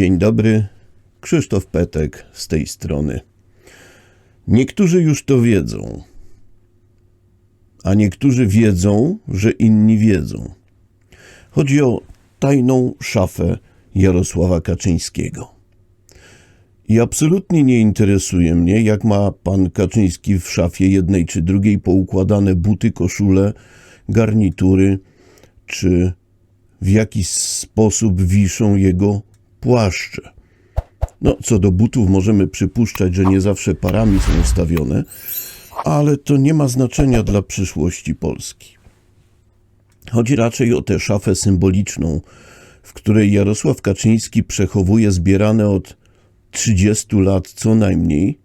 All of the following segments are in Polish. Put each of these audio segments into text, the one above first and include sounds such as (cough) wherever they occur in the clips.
Dzień dobry, Krzysztof Petek z tej strony. Niektórzy już to wiedzą, a niektórzy wiedzą, że inni wiedzą. Chodzi o tajną szafę Jarosława Kaczyńskiego. I absolutnie nie interesuje mnie, jak ma pan Kaczyński w szafie jednej czy drugiej poukładane buty, koszule, garnitury, czy w jaki sposób wiszą jego płaszcze. No, co do butów możemy przypuszczać, że nie zawsze parami są ustawione, ale to nie ma znaczenia dla przyszłości Polski. Chodzi raczej o tę szafę symboliczną, w której Jarosław Kaczyński przechowuje zbierane od 30 lat co najmniej,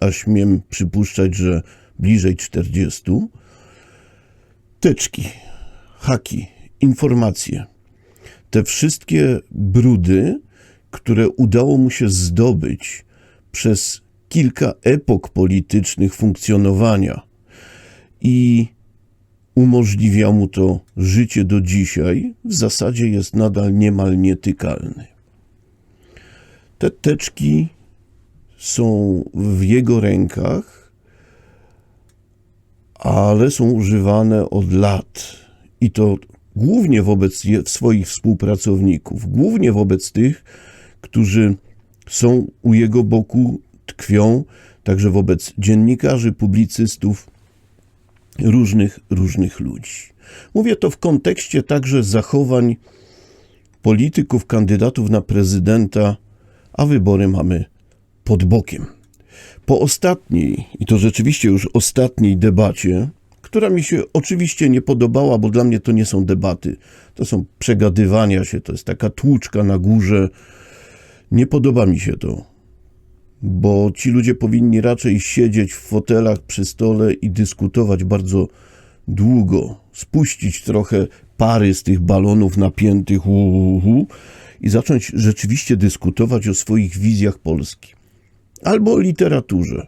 a śmiem przypuszczać, że bliżej 40, teczki, haki, informacje. Te wszystkie brudy, które udało mu się zdobyć przez kilka epok politycznych funkcjonowania i umożliwia mu to życie do dzisiaj, w zasadzie jest nadal niemal nietykalny. Te teczki są w jego rękach, ale są używane od lat i to głównie wobec swoich współpracowników, głównie wobec tych, którzy są u jego boku, tkwią, także wobec dziennikarzy, publicystów, różnych, różnych ludzi. Mówię to w kontekście także zachowań polityków, kandydatów na prezydenta, a wybory mamy pod bokiem. Po ostatniej, i to rzeczywiście już ostatniej debacie, która mi się oczywiście nie podobała, bo dla mnie to nie są debaty, to są przegadywania się, to jest taka tłuczka na górze. Nie podoba mi się to, bo ci ludzie powinni raczej siedzieć w fotelach przy stole i dyskutować bardzo długo, spuścić trochę pary z tych balonów napiętych uhuhu, i zacząć rzeczywiście dyskutować o swoich wizjach Polski. Albo o literaturze,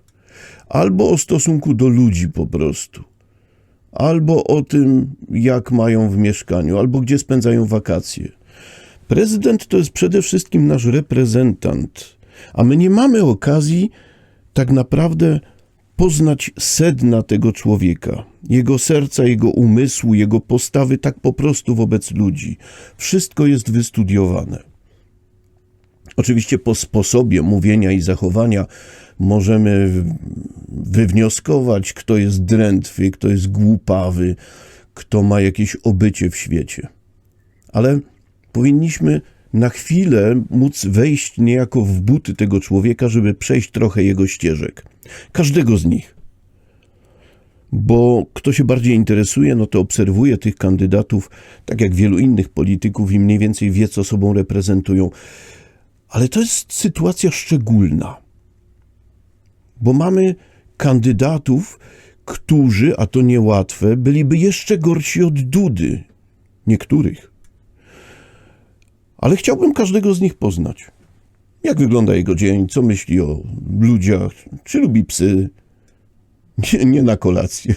albo o stosunku do ludzi po prostu albo o tym, jak mają w mieszkaniu, albo gdzie spędzają wakacje. Prezydent to jest przede wszystkim nasz reprezentant, a my nie mamy okazji tak naprawdę poznać sedna tego człowieka, jego serca, jego umysłu, jego postawy tak po prostu wobec ludzi. Wszystko jest wystudiowane. Oczywiście po sposobie mówienia i zachowania możemy wywnioskować, kto jest drętwy, kto jest głupawy, kto ma jakieś obycie w świecie. Ale powinniśmy na chwilę móc wejść niejako w buty tego człowieka, żeby przejść trochę jego ścieżek. Każdego z nich. Bo kto się bardziej interesuje, no to obserwuje tych kandydatów, tak jak wielu innych polityków, i mniej więcej wie, co sobą reprezentują. Ale to jest sytuacja szczególna, bo mamy kandydatów, którzy, a to niełatwe, byliby jeszcze gorsi od Dudy. Niektórych. Ale chciałbym każdego z nich poznać. Jak wygląda jego dzień, co myśli o ludziach, czy lubi psy. Nie, nie na kolację.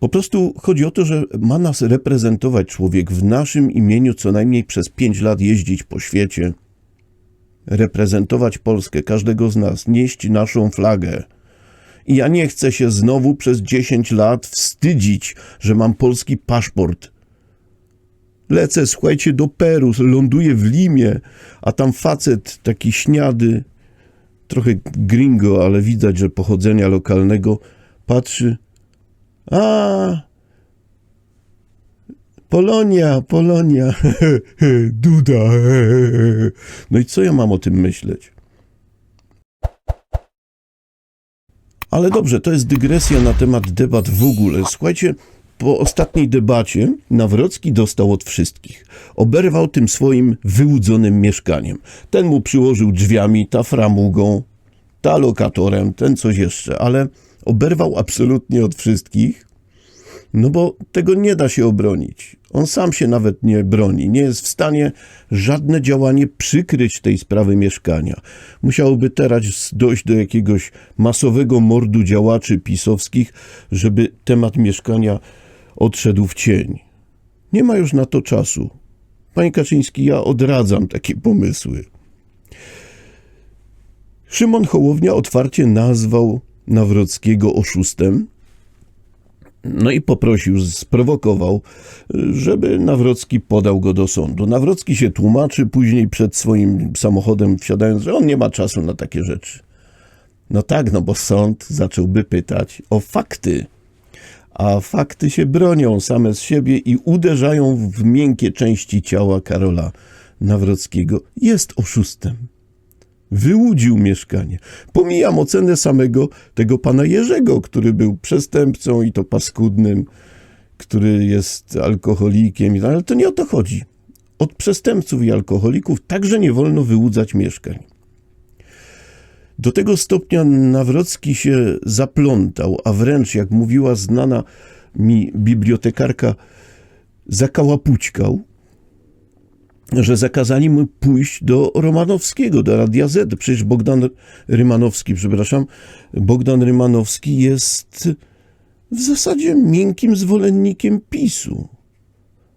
Po prostu chodzi o to, że ma nas reprezentować człowiek w naszym imieniu co najmniej przez pięć lat jeździć po świecie, reprezentować Polskę, każdego z nas, nieść naszą flagę. I ja nie chcę się znowu przez 10 lat wstydzić, że mam polski paszport. Lecę, słuchajcie, do Peru, ląduję w Limie, a tam facet taki śniady, trochę gringo, ale widać, że pochodzenia lokalnego, patrzy. A, Polonia, Polonia, (laughs) Duda. No i co ja mam o tym myśleć? Ale dobrze, to jest dygresja na temat debat w ogóle. Słuchajcie, po ostatniej debacie Nawrocki dostał od wszystkich. Oberwał tym swoim wyłudzonym mieszkaniem. Ten mu przyłożył drzwiami, ta framugą, ta lokatorem, ten coś jeszcze, ale oberwał absolutnie od wszystkich, no bo tego nie da się obronić. On sam się nawet nie broni, nie jest w stanie żadne działanie przykryć tej sprawy mieszkania. Musiałoby teraz dojść do jakiegoś masowego mordu działaczy pisowskich, żeby temat mieszkania odszedł w cień. Nie ma już na to czasu. Panie Kaczyński, ja odradzam takie pomysły. Szymon Hołownia otwarcie nazwał Nawrockiego oszustem. No i poprosił, sprowokował, żeby Nawrocki podał go do sądu. Nawrocki się tłumaczy później przed swoim samochodem wsiadając, że on nie ma czasu na takie rzeczy. No tak, no bo sąd zacząłby pytać o fakty. A fakty się bronią same z siebie i uderzają w miękkie części ciała Karola Nawrockiego. Jest oszustem. Wyłudził mieszkanie. Pomijam ocenę samego tego pana Jerzego, który był przestępcą i to paskudnym, który jest alkoholikiem, ale to nie o to chodzi. Od przestępców i alkoholików także nie wolno wyłudzać mieszkań. Do tego stopnia Nawrocki się zaplątał, a wręcz, jak mówiła znana mi bibliotekarka, zakałapućkał, że zakazali mu pójść do Romanowskiego, do Radia Z. Przecież Bogdan Rymanowski, przepraszam, Bogdan Rymanowski jest w zasadzie miękkim zwolennikiem PiSu,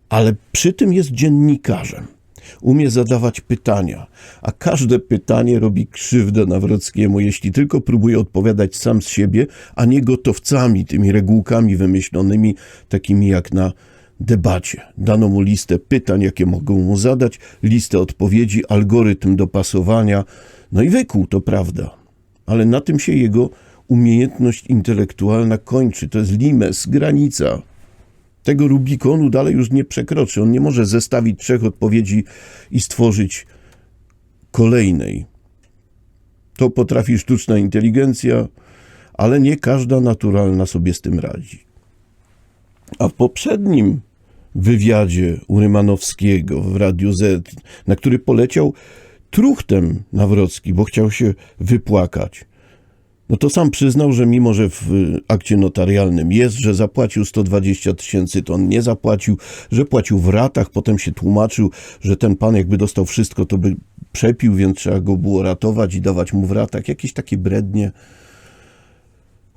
ale przy tym jest dziennikarzem. Umie zadawać pytania, a każde pytanie robi krzywdę Nawrockiemu, jeśli tylko próbuje odpowiadać sam z siebie, a nie gotowcami, tymi regułkami wymyślonymi, takimi jak na debacie. Dano mu listę pytań, jakie mogą mu zadać, listę odpowiedzi, algorytm dopasowania. No i wykuł, to prawda. Ale na tym się jego umiejętność intelektualna kończy. To jest limes, granica. Tego Rubikonu dalej już nie przekroczy. On nie może zestawić trzech odpowiedzi i stworzyć kolejnej. To potrafi sztuczna inteligencja, ale nie każda naturalna sobie z tym radzi. A w poprzednim wywiadzie u Rymanowskiego w Radiu Z, na który poleciał truchtem Nawrocki, bo chciał się wypłakać, no to sam przyznał, że mimo, że w akcie notarialnym jest, że zapłacił 120 tysięcy, to on nie zapłacił, że płacił w ratach, potem się tłumaczył, że ten pan jakby dostał wszystko, to by przepił, więc trzeba go było ratować i dawać mu w ratach. Jakieś takie brednie.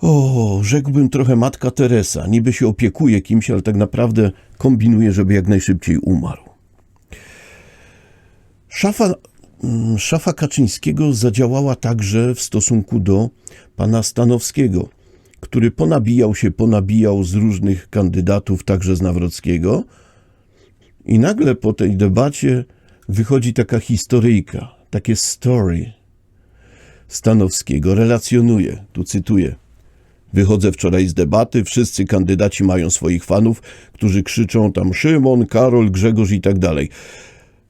O, rzekłbym trochę matka Teresa. Niby się opiekuje kimś, ale tak naprawdę kombinuje, żeby jak najszybciej umarł. Szafa, szafa Kaczyńskiego zadziałała także w stosunku do pana Stanowskiego, który ponabijał się, ponabijał z różnych kandydatów, także z Nawrockiego. I nagle po tej debacie wychodzi taka historyjka, takie story Stanowskiego. Relacjonuje, tu cytuję. Wychodzę wczoraj z debaty, wszyscy kandydaci mają swoich fanów, którzy krzyczą tam Szymon, Karol, Grzegorz i tak dalej.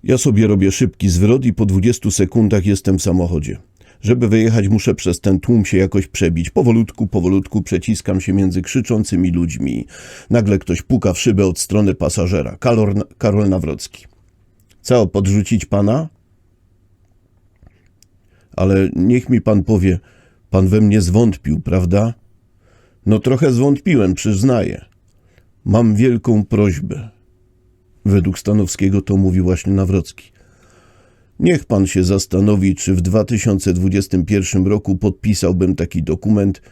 Ja sobie robię szybki zwrot i po 20 sekundach jestem w samochodzie. Żeby wyjechać, muszę przez ten tłum się jakoś przebić. Powolutku, powolutku przeciskam się między krzyczącymi ludźmi. Nagle ktoś puka w szybę od strony pasażera. Karol, Karol Nawrocki. Co, podrzucić pana? Ale niech mi pan powie, pan we mnie zwątpił, prawda? No trochę zwątpiłem, przyznaję. Mam wielką prośbę. Według Stanowskiego to mówi właśnie Nawrocki. Niech pan się zastanowi, czy w 2021 roku podpisałbym taki dokument,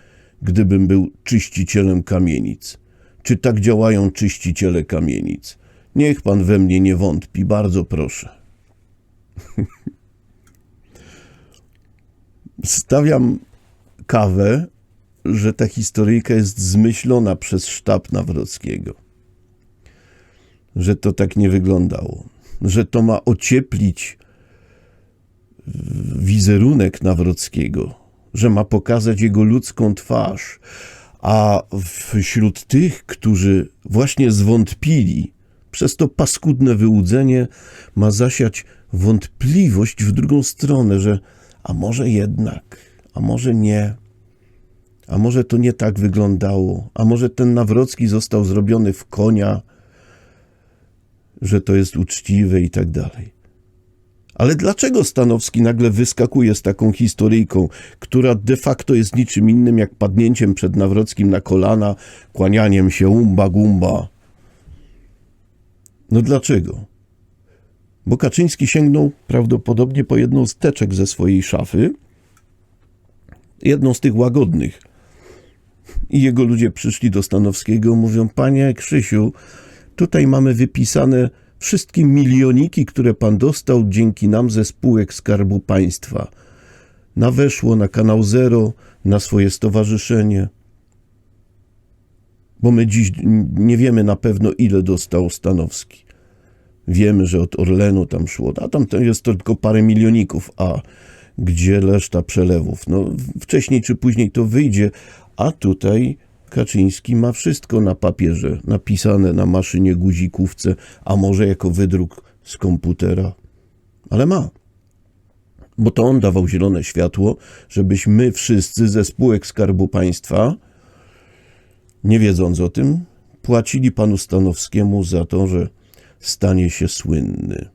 gdybym był czyścicielem kamienic. Czy tak działają czyściciele kamienic? Niech pan we mnie nie wątpi, bardzo proszę. (laughs) Stawiam kawę, że ta historyjka jest zmyślona przez sztab Nawrockiego. Że to tak nie wyglądało. Że to ma ocieplić wizerunek Nawrockiego, że ma pokazać jego ludzką twarz, a wśród tych, którzy właśnie zwątpili, przez to paskudne wyłudzenie ma zasiać wątpliwość w drugą stronę, że a może jednak, a może nie, a może to nie tak wyglądało, a może ten Nawrocki został zrobiony w konia, że to jest uczciwe i tak dalej. Ale dlaczego Stanowski nagle wyskakuje z taką historyjką, która de facto jest niczym innym jak padnięciem przed Nawrockim na kolana, kłanianiem się umba gumba? No dlaczego? Bo Kaczyński sięgnął prawdopodobnie po jedną z teczek ze swojej szafy, jedną z tych łagodnych. I jego ludzie przyszli do Stanowskiego, mówią: Panie Krzysiu, tutaj mamy wypisane wszystkie milioniki, które pan dostał dzięki nam ze spółek Skarbu Państwa. Na weszło, na kanał Zero, na swoje stowarzyszenie. Bo my dziś nie wiemy na pewno, ile dostał Stanowski. Wiemy, że od Orlenu tam szło, a tam jest tylko parę milioników, a gdzie reszta przelewów? No, wcześniej czy później to wyjdzie, a tutaj Kaczyński ma wszystko na papierze, napisane na maszynie guzikówce, a może jako wydruk z komputera, ale ma. Bo to on dawał zielone światło, żebyśmy wszyscy ze spółek Skarbu Państwa, nie wiedząc o tym, płacili panu Stanowskiemu za to, że stanie się słynny.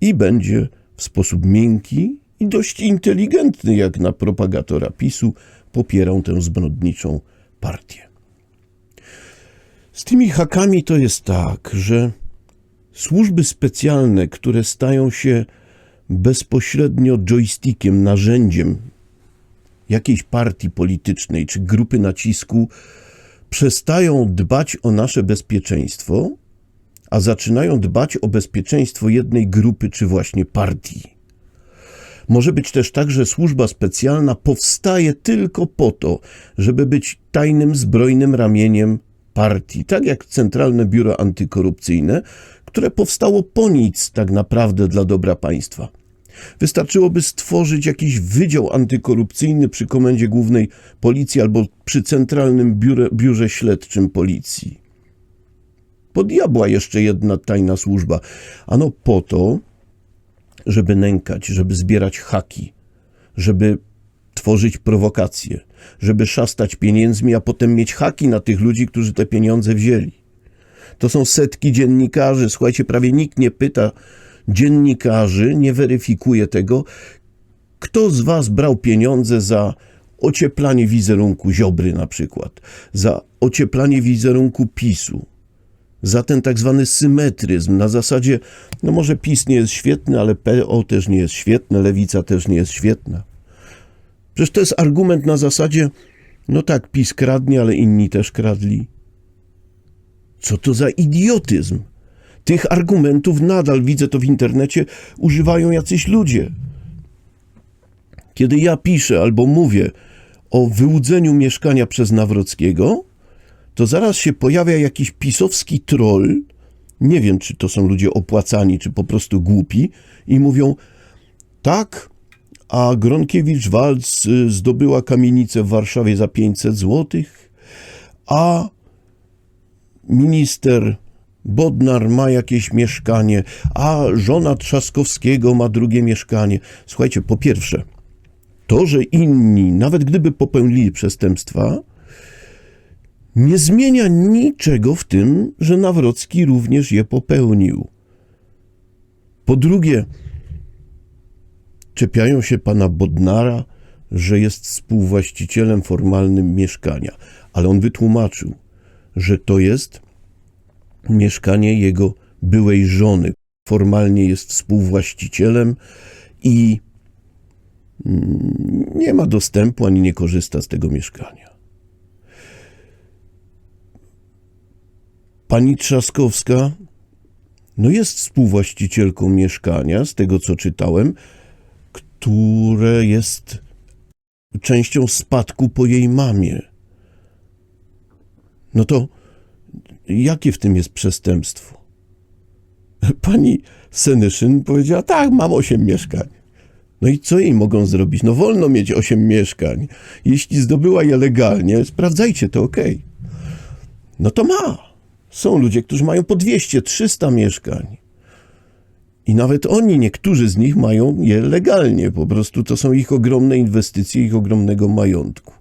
I będzie w sposób miękki i dość inteligentny, jak na propagatora PiSu, popierał tę zbrodniczą partię. Z tymi hakami to jest tak, że służby specjalne, które stają się bezpośrednio joystickiem, narzędziem jakiejś partii politycznej czy grupy nacisku, przestają dbać o nasze bezpieczeństwo, a zaczynają dbać o bezpieczeństwo jednej grupy czy właśnie partii. Może być też tak, że służba specjalna powstaje tylko po to, żeby być tajnym, zbrojnym ramieniem partii, tak jak Centralne Biuro Antykorupcyjne, które powstało po nic tak naprawdę dla dobra państwa. Wystarczyłoby stworzyć jakiś wydział antykorupcyjny przy Komendzie Głównej Policji albo przy Centralnym Biurze, Biurze Śledczym Policji. Po diabła jeszcze jedna tajna służba. Ano po to, żeby nękać, żeby zbierać haki, żeby tworzyć prowokacje, żeby szastać pieniędzmi, a potem mieć haki na tych ludzi, którzy te pieniądze wzięli. To są setki dziennikarzy. Słuchajcie, prawie nikt nie pyta dziennikarzy, nie weryfikuje tego, kto z was brał pieniądze za ocieplanie wizerunku Ziobry na przykład, za ocieplanie wizerunku PiSu, za ten tak zwany symetryzm na zasadzie, no może PiS nie jest świetny, ale PO też nie jest świetne, Lewica też nie jest świetna. Przecież to jest argument na zasadzie, no tak, PiS kradnie, ale inni też kradli. Co to za idiotyzm? Tych argumentów nadal, widzę to w internecie, używają jacyś ludzie. Kiedy ja piszę albo mówię o wyłudzeniu mieszkania przez Nawrockiego, to zaraz się pojawia jakiś pisowski troll, nie wiem, czy to są ludzie opłacani, czy po prostu głupi, i mówią, tak, a Gronkiewicz-Walc y, zdobyła kamienicę w Warszawie za 500 złotych, a minister Bodnar ma jakieś mieszkanie, a żona Trzaskowskiego ma drugie mieszkanie. Słuchajcie, po pierwsze, to, że inni, nawet gdyby popełnili przestępstwa, nie zmienia niczego w tym, że Nawrocki również je popełnił. Po drugie, czepiają się pana Bodnara, że jest współwłaścicielem formalnym mieszkania, ale on wytłumaczył, że to jest mieszkanie jego byłej żony. Formalnie jest współwłaścicielem i mm, nie ma dostępu ani nie korzysta z tego mieszkania. Pani Trzaskowska no jest współwłaścicielką mieszkania, z tego co czytałem, które jest częścią spadku po jej mamie. No to jakie w tym jest przestępstwo? Pani Senyszyn powiedziała, tak, mam osiem mieszkań. No i co jej mogą zrobić? No wolno mieć osiem mieszkań. Jeśli zdobyła je legalnie, sprawdzajcie, to ok. No to ma. Są ludzie, którzy mają po 200, 300 mieszkań. I nawet oni, niektórzy z nich mają je legalnie. Po prostu to są ich ogromne inwestycje, ich ogromnego majątku.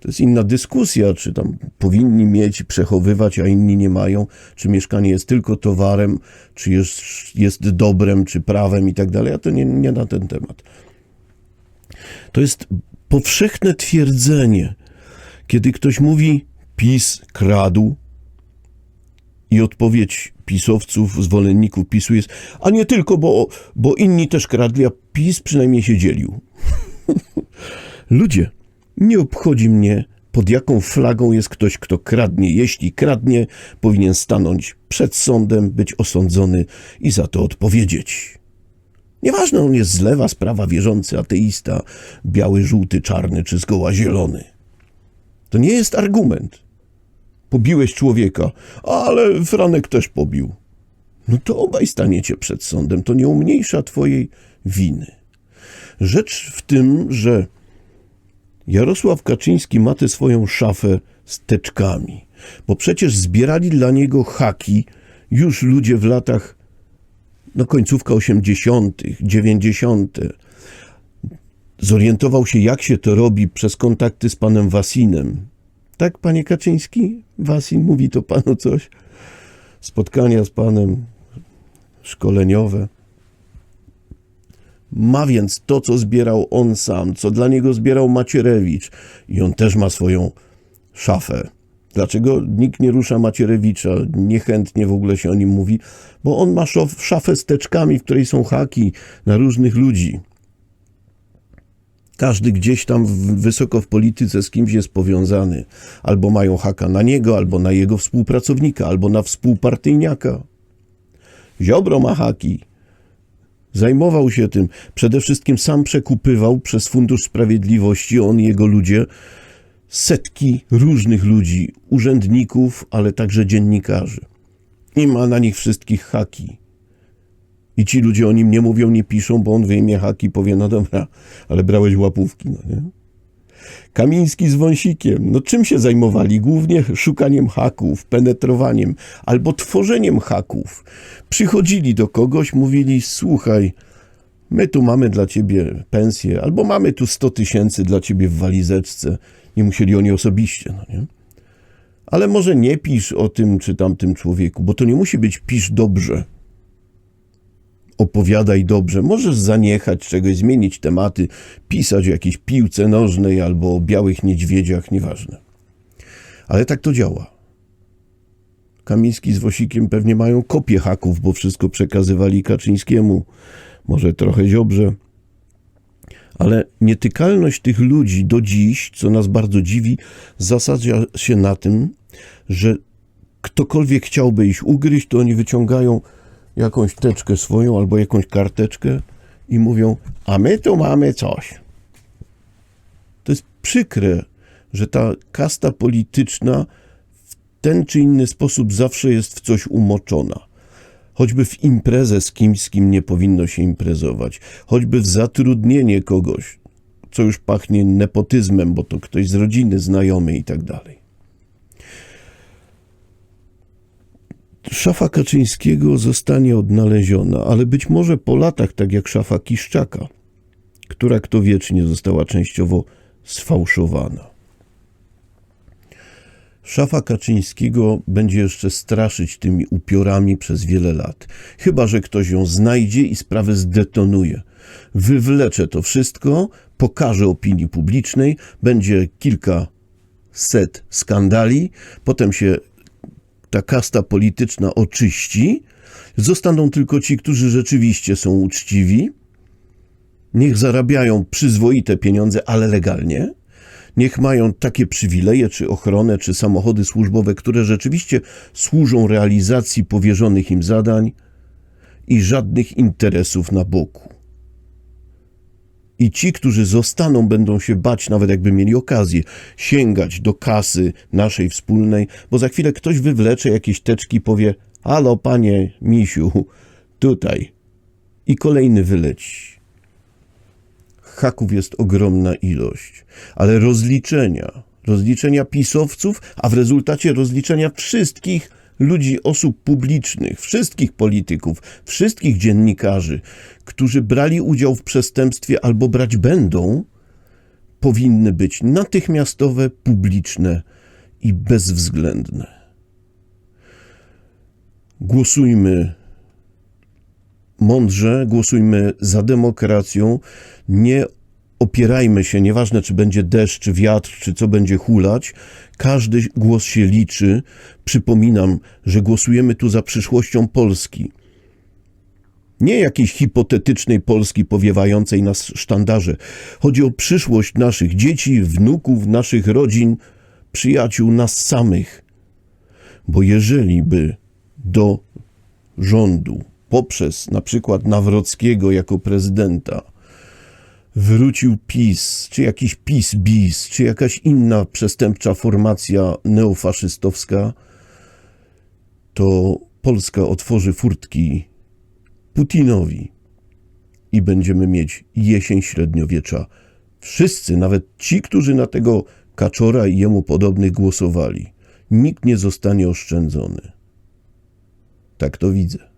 To jest inna dyskusja, czy tam powinni mieć, przechowywać, a inni nie mają, czy mieszkanie jest tylko towarem, czy jest, jest dobrem, czy prawem i tak dalej, a to nie, nie na ten temat. To jest powszechne twierdzenie, kiedy ktoś mówi, PiS kradł, i odpowiedź pisowców, zwolenników PiSu jest, a nie tylko, bo, bo inni też kradli, a PiS przynajmniej się dzielił. (laughs) Ludzie, nie obchodzi mnie pod jaką flagą jest ktoś, kto kradnie. Jeśli kradnie, powinien stanąć przed sądem, być osądzony i za to odpowiedzieć. Nieważne, on jest z lewa, z prawa, wierzący, ateista, biały, żółty, czarny czy zgoła zielony. To nie jest argument. Pobiłeś człowieka, ale Franek też pobił. No to obaj staniecie przed sądem. To nie umniejsza twojej winy. Rzecz w tym, że Jarosław Kaczyński ma tę swoją szafę z teczkami, bo przecież zbierali dla niego haki już ludzie w latach, no końcówka 80., 90. Zorientował się, jak się to robi przez kontakty z panem Wasinem. Tak, panie Kaczyński? Wasin mówi to panu coś? Spotkania z panem szkoleniowe. Ma więc to, co zbierał on sam, co dla niego zbierał Macierewicz i on też ma swoją szafę. Dlaczego nikt nie rusza Macierewicza? Niechętnie w ogóle się o nim mówi, bo on ma szafę z teczkami, w której są haki na różnych ludzi. Każdy gdzieś tam wysoko w polityce z kimś jest powiązany. Albo mają haka na niego, albo na jego współpracownika, albo na współpartyjniaka. Ziobro ma haki. Zajmował się tym. Przede wszystkim sam przekupywał przez Fundusz Sprawiedliwości, on i jego ludzie, setki różnych ludzi, urzędników, ale także dziennikarzy. I ma na nich wszystkich haki. I ci ludzie o nim nie mówią, nie piszą, bo on wyjmie haki i powie, no dobra, ale brałeś łapówki, no nie? Kamiński z Wąsikiem, no czym się zajmowali? Głównie szukaniem haków, penetrowaniem albo tworzeniem haków. Przychodzili do kogoś, mówili, słuchaj, my tu mamy dla ciebie pensję, albo mamy tu 100 tysięcy dla ciebie w walizeczce. Nie musieli oni osobiście, no nie? Ale może nie pisz o tym czy tamtym człowieku, bo to nie musi być pisz dobrze opowiadaj dobrze. Możesz zaniechać czegoś, zmienić tematy, pisać o jakiejś piłce nożnej albo o białych niedźwiedziach, nieważne. Ale tak to działa. Kamiński z Wosikiem pewnie mają kopię haków, bo wszystko przekazywali Kaczyńskiemu, może trochę Ziobrze. Ale nietykalność tych ludzi do dziś, co nas bardzo dziwi, zasadza się na tym, że ktokolwiek chciałby ich ugryźć, to oni wyciągają jakąś teczkę swoją albo jakąś karteczkę i mówią, a my tu mamy coś. To jest przykre, że ta kasta polityczna w ten czy inny sposób zawsze jest w coś umoczona. Choćby w imprezę z kimś, z kim nie powinno się imprezować, choćby w zatrudnienie kogoś, co już pachnie nepotyzmem, bo to ktoś z rodziny, znajomy i tak dalej. Szafa Kaczyńskiego zostanie odnaleziona, ale być może po latach, tak jak szafa Kiszczaka, która kto wiecznie została częściowo sfałszowana. Szafa Kaczyńskiego będzie jeszcze straszyć tymi upiorami przez wiele lat. Chyba, że ktoś ją znajdzie i sprawę zdetonuje. Wywlecze to wszystko, pokaże opinii publicznej, będzie kilka set skandali, potem się ta kasta polityczna oczyści, zostaną tylko ci, którzy rzeczywiście są uczciwi, niech zarabiają przyzwoite pieniądze, ale legalnie, niech mają takie przywileje, czy ochronę, czy samochody służbowe, które rzeczywiście służą realizacji powierzonych im zadań i żadnych interesów na boku. I ci, którzy zostaną, będą się bać, nawet jakby mieli okazję, sięgać do kasy naszej wspólnej, bo za chwilę ktoś wywlecze jakieś teczki i powie: Halo, panie misiu, tutaj. I kolejny wyleci. Haków jest ogromna ilość, ale rozliczenia, rozliczenia pisowców, a w rezultacie rozliczenia wszystkich ludzi, osób publicznych, wszystkich polityków, wszystkich dziennikarzy, którzy brali udział w przestępstwie albo brać będą, powinny być natychmiastowe, publiczne i bezwzględne. Głosujmy mądrze, głosujmy za demokracją, nie opierajmy się, nieważne czy będzie deszcz, czy wiatr, czy co będzie hulać, każdy głos się liczy. Przypominam, że głosujemy tu za przyszłością Polski. Nie jakiejś hipotetycznej Polski powiewającej nas sztandarze. Chodzi o przyszłość naszych dzieci, wnuków, naszych rodzin, przyjaciół nas samych. Bo jeżeli by do rządu poprzez na przykład Nawrockiego jako prezydenta wrócił PiS, czy jakiś PiS-BIS, czy jakaś inna przestępcza formacja neofaszystowska, to Polska otworzy furtki Putinowi i będziemy mieć jesień średniowiecza. Wszyscy, nawet ci, którzy na tego kaczora i jemu podobnych głosowali, nikt nie zostanie oszczędzony. Tak to widzę.